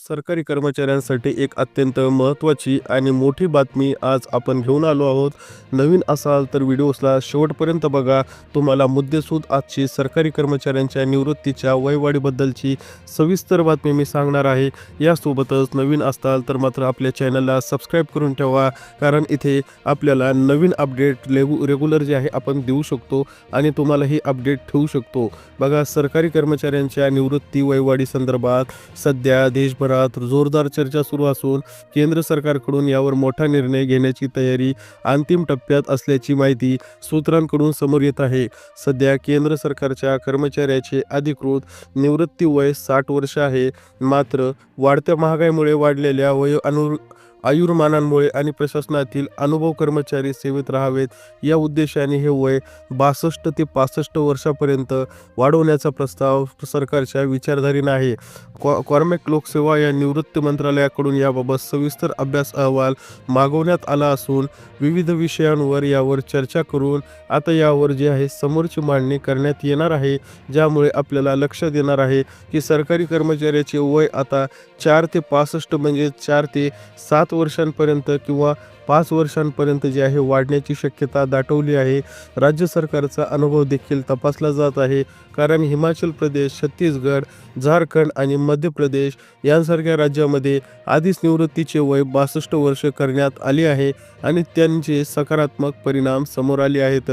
सरकारी कर्मचाऱ्यांसाठी एक अत्यंत महत्त्वाची आणि मोठी बातमी आज आपण घेऊन आलो आहोत. नवीन असाल तर व्हिडिओसला शेवटपर्यंत बघा. तुम्हाला मुद्देसूद आजची सरकारी कर्मचाऱ्यांच्या निवृत्तीच्या वयवाढीबद्दलची सविस्तर बातमी मी सांगणार आहे. यासोबतच नवीन असाल तर मात्र आपल्या चॅनलला सबस्क्राईब करून ठेवा. कारण इथे आपल्याला नवीन अपडेट रेगु रेग्युलर जे आहे आपण देऊ शकतो आणि तुम्हाला ही अपडेट ठेवू शकतो. बघा सरकारी कर्मचाऱ्यांच्या निवृत्ती वयवाढी संदर्भात सध्या देशभरात जोरदार चर्चा सुरू असून केंद्र सरकारकडून यावर मोठा निर्णय घेण्याची तयारी अंतिम टप्प्यात असल्याची माहिती सूत्रांकडून समोर येत आहे. सध्या केंद्र सरकारच्या कर्मचाऱ्याचे अधिकृत निवृत्ती वय साठ वर्ष आहे. मात्र वाढत्या महागाईमुळे वाढलेल्या वय अनु आयुर्मानांमुळे आणि प्रशासनातील अनुभव कर्मचारी सेवेत राहावेत. या उद्देशाने हे वय बासष्ट ते पासष्ट वर्षापर्यंत वाढवण्याचा प्रस्ताव सरकारच्या विचारधारीनं आहे. कॉ कॉर्मेक लोकसेवा या निवृत्त मंत्रालयाकडून याबाबत सविस्तर अभ्यास अहवाल मागवण्यात आला असून विविध विषयांवर यावर चर्चा करून आता यावर जे आहे समोरची मांडणी करण्यात येणार आहे ज्यामुळे आपल्याला लक्षात येणार आहे की सरकारी कर्मचाऱ्याचे वय आता चार ते पासष्ट म्हणजे चार ते सात वर्षांपर्यंत किंवा पाच वर्षांपर्यंत जे आहे वाढण्याची शक्यता दाटवली आहे. राज्य सरकारचा अनुभव देखील तपासला जात आहे. कारण हिमाचल प्रदेश छत्तीसगड झारखंड आणि मध्य प्रदेश यांसारख्या राज्यामध्ये आधीच निवृत्तीचे वय बासष्ट वर्ष करण्यात आले आहे आणि त्यांचे सकारात्मक परिणाम समोर आले आहेत.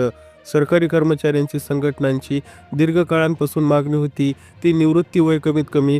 सरकारी कर्मचाऱ्यांची संघटनांची दीर्घकाळांपासून मागणी होती. ती निवृत्ती वय कमीत कमी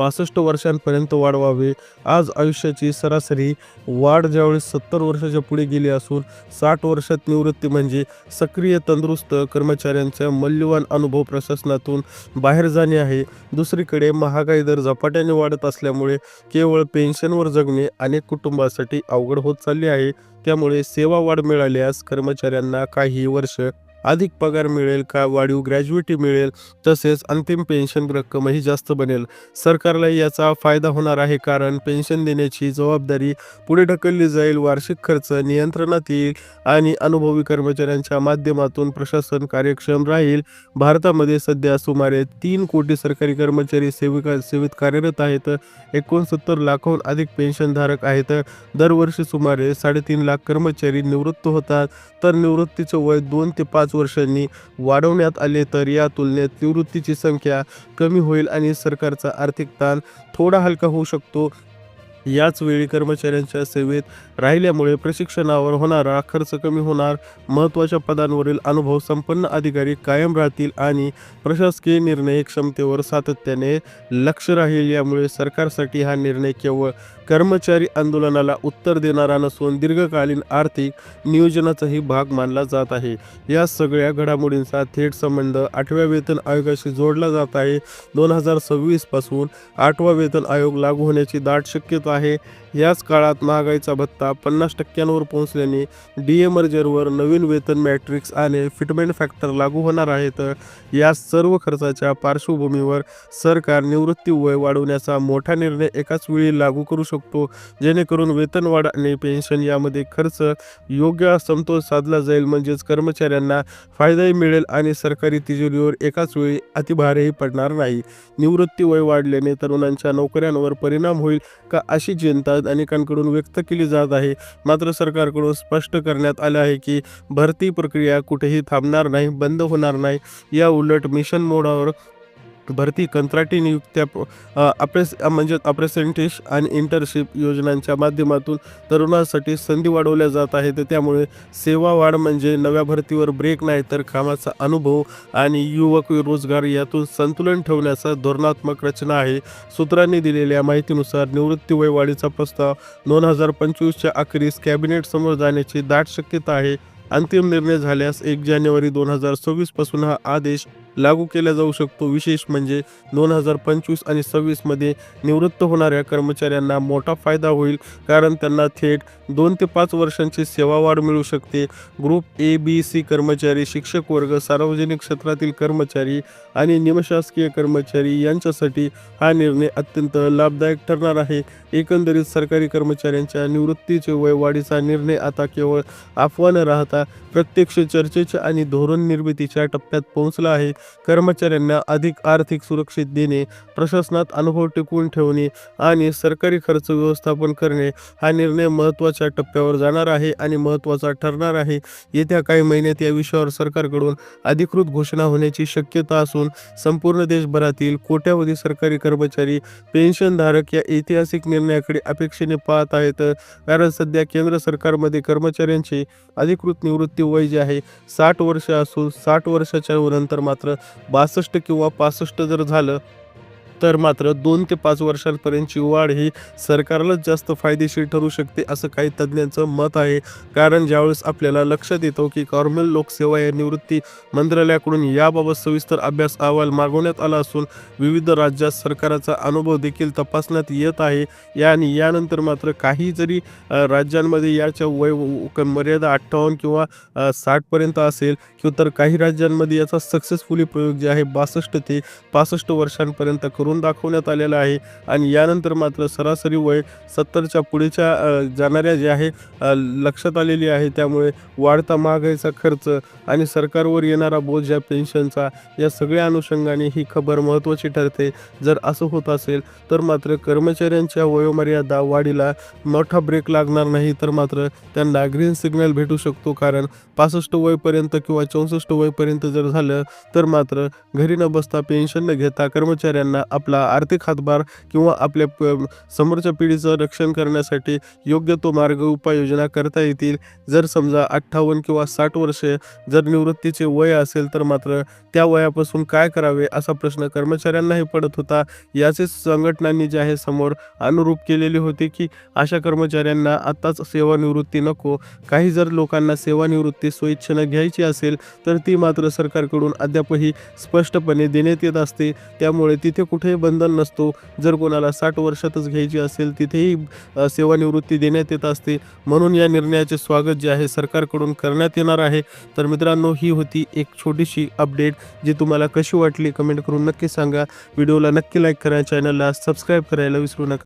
पासष्ट वर्षांपर्यंत वाढवावे. आज आयुष्याची सरासरी वाढ ज्यावेळी सत्तर वर्षाच्या पुढे गेली असून साठ वर्षात निवृत्ती म्हणजे सक्रिय तंदुरुस्त कर्मचाऱ्यांचा मौल्यवान अनुभव प्रशासनातून बाहेर जाणे आहे. दुसरीकडे महागाई दर झपाट्याने वाढत असल्यामुळे केवळ पेन्शनवर जगणे अनेक कुटुंबासाठी अवघड होत चालले आहे. त्यामुळे सेवा वाढ मिळाल्यास कर्मचाऱ्यांना काही वर्ष अधिक पगार मिळेल का? वाढीव ग्रॅज्युएटी मिळेल? तसेच अंतिम पेन्शन रक्कमही जास्त बनेल. सरकारला याचा फायदा होणार आहे कारण पेन्शन देण्याची जबाबदारी पुढे ढकलली जाईल. वार्षिक खर्च नियंत्रणात येईल आणि अनुभवी कर्मचाऱ्यांच्या माध्यमातून प्रशासन कार्यक्षम राहील. भारतामध्ये सध्या सुमारे तीन कोटी सरकारी कर्मचारी सेविका सेवेत कार्यरत आहेत. एकोणसत्तर लाखाहून अधिक पेन्शनधारक आहेत. दरवर्षी सुमारे साडेतीन लाख कर्मचारी निवृत्त होतात. तर निवृत्तीचं वय दोन ते पाच पाच वर्षांनी वाढवण्यात आले तर या तुलनेत निवृत्तीची संख्या कमी होईल आणि सरकारचा आर्थिक ताण थोडा हलका होऊ शकतो. याच वेळी कर्मचाऱ्यांच्या सेवेत राहिल्यामुळे प्रशिक्षणावर होणारा खर्च कमी होणार. महत्त्वाच्या पदांवरील अनुभव संपन्न अधिकारी कायम राहतील आणि प्रशासकीय निर्णय क्षमतेवर सातत्याने लक्ष राहील. यामुळे सरकारसाठी हा निर्णय केवळ कर्मचारी आंदोलनाला उत्तर देणारा नसून दीर्घकालीन आर्थिक नियोजनाचाही भाग मानला जात आहे. या सगळ्या घडामोडींचा थेट संबंध आठव्या वेतन आयोगाशी जोडला जात आहे. दोन हजार सव्वीसपासून आठवा वेतन आयोग लागू होण्याची दाट शक्यता आहे. याच काळात महागाईचा भत्ता पन्नास टक्क्यांवर पोहोचल्याने डी एमर्जरवर नवीन वेतन मॅट्रिक्स आणि फिटमेंट फॅक्टर लागू होणार आहेत. या सर्व खर्चाच्या पार्श्वभूमीवर सरकार निवृत्ती वय वाढवण्याचा मोठा निर्णय एकाच वेळी लागू करू शकतो. जेणेकरून वेतन वाढ आणि पेन्शन यामध्ये खर्च योग्य समतोल साधला जाईल. म्हणजेच कर्मचाऱ्यांना फायदाही मिळेल आणि सरकारी तिजोरीवर एकाच वेळी अतिभारही पडणार नाही. निवृत्ती वय वाढल्याने तरुणांच्या नोकऱ्यांवर परिणाम होईल का अशी चिंता अनेकांकडून व्यक्त केली जात आहे. मात्र सरकारकडून स्पष्ट करण्यात आलं आहे की भरती प्रक्रिया कुठेही थांबणार नाही बंद होणार नाही. या उलट मिशन मोडावर भरती कंत्राटी नियुक्त्या अप्रेस म्हणजे अप्रेसेंटिश आणि इंटरशिप योजनांच्या माध्यमातून तरुणांसाठी संधी वाढवल्या जात आहेत. त्यामुळे सेवा वाढ म्हणजे नव्या भरतीवर ब्रेक नाही तर कामाचा अनुभव आणि युवक रोजगार यातून संतुलन ठेवण्याचा धोरणात्मक रचना आहे. सूत्रांनी दिलेल्या माहितीनुसार निवृत्ती वय वाढीचा प्रस्ताव दोन हजार पंचवीसच्या अखेरीस कॅबिनेट समोर जाण्याची दाट शक्यता आहे. अंतिम निर्णय झाल्यास एक जानेवारी दोन हजार सव्वीसपासून हा आदेश लागू केला जाऊ शकतो. विशेष म्हणजे दोन हजार पंचवीस आणि सव्वीसमध्ये निवृत्त होणाऱ्या कर्मचाऱ्यांना मोठा फायदा होईल कारण त्यांना थेट दोन ते पाच वर्षांची सेवा वाढ मिळू शकते. ग्रुप ए बी सी कर्मचारी शिक्षक वर्ग सार्वजनिक क्षेत्रातील कर्मचारी आणि निमशासकीय कर्मचारी यांच्यासाठी हा निर्णय अत्यंत लाभदायक ठरणार आहे. एकंदरीत सरकारी कर्मचाऱ्यांच्या निवृत्तीचे वय वाढीचा निर्णय आता केवळ अफवा न राहता प्रत्यक्ष चर्चेच्या आणि धोरण निर्मितीच्या टप्प्यात पोहोचला आहे. कर्मचाऱ्यांना अधिक आर्थिक सुरक्षित देणे प्रशासनात अनुभव टिकवून ठेवणे आणि सरकारी खर्च व्यवस्थापन करणे हा निर्णय महत्त्वाच्या टप्प्यावर जाणार आहे आणि महत्त्वाचा ठरणार आहे. येत्या काही महिन्यात या विषयावर सरकारकडून अधिकृत घोषणा होण्याची शक्यता असून संपूर्ण देशभरातील कोट्यावधी सरकारी कर्मचारी पेन्शनधारक या ऐतिहासिक निर्णयाकडे अपेक्षेने पाहत आहेत. कारण सध्या केंद्र सरकारमध्ये कर्मचाऱ्यांचे अधिकृत निवृत्ती वय जे आहे साठ वर्ष असून साठ वर्षाच्या नंतर मात्र बासष्ट किंवा पासष्ट जर झालं तर मात्र दोन ते पाच वर्षांपर्यंतची वाढ ही सरकारलाच जास्त फायदेशीर ठरू शकते असं काही तज्ज्ञांचं मत आहे. कारण ज्यावेळेस आपल्याला लक्षात येतो की कॉर्मेल लोकसेवा या निवृत्ती मंत्रालयाकडून याबाबत सविस्तर अभ्यास अहवाल मागवण्यात आला असून विविध राज्यात सरकाराचा अनुभव देखील तपासण्यात येत आहे. या आणि यानंतर मात्र काही जरी राज्यांमध्ये याच्या वय मर्यादा अठ्ठावन्न किंवा साठपर्यंत असेल किंवा तर काही राज्यांमध्ये याचा सक्सेसफुली प्रयोग जे आहे बासष्ट ते पासष्ट वर्षांपर्यंत करून दाखवण्यात आलेला आहे आणि यानंतर मात्र सरासरी वय सत्तरच्या पुढेच्या जाणाऱ्या जे आहे लक्षात आलेली आहे. त्यामुळे वाढता महागाईचा खर्च आणि सरकारवर येणारा बोज या पेन्शनचा या सगळ्या अनुषंगाने ही खबर महत्त्वाची ठरते. जर असं होत असेल तर मात्र कर्मचाऱ्यांच्या वयोमर्यादा वाढीला मोठा ब्रेक लागणार नाही तर मात्र त्यांना ग्रीन सिग्नल भेटू शकतो. कारण पासष्ट वयपर्यंत किंवा चौसष्ट वयपर्यंत जर झालं तर मात्र घरी न बसता पेन्शन न घेता कर्मचाऱ्यांना आपला आर्थिक हातभार किंवा आपल्या प- समोरच्या पिढीचं रक्षण करण्यासाठी योग्य तो मार्ग उपाययोजना करता येतील. जर समजा अठ्ठावन्न किंवा साठ वर्षे जर निवृत्तीचे वय असेल तर मात्र त्या वयापासून काय करावे असा प्रश्न कर्मचाऱ्यांनाही पडत होता. याचेच संघटनांनी जे आहे समोर अनुरूप केलेली होती की अशा कर्मचाऱ्यांना आत्ताच सेवानिवृत्ती नको. काही जर लोकांना सेवानिवृत्ती स्वइच्छेनं घ्यायची असेल तर ती मात्र सरकारकडून अद्यापही स्पष्टपणे देण्यात येत असते. त्यामुळे तिथे कुठे कुठेही बंधन नसतो. जर कोणाला साठ वर्षातच घ्यायची असेल तिथेही सेवानिवृत्ती देण्यात येत असते. म्हणून या निर्णयाचे स्वागत जे आहे सरकारकडून करण्यात येणार आहे. तर मित्रांनो ही होती एक छोटीशी अपडेट जी तुम्हाला कशी वाटली? कमेंट करून नक्की सांगा. व्हिडिओला नक्की लाईक करा. चॅनलला सबस्क्राईब करायला विसरू नका.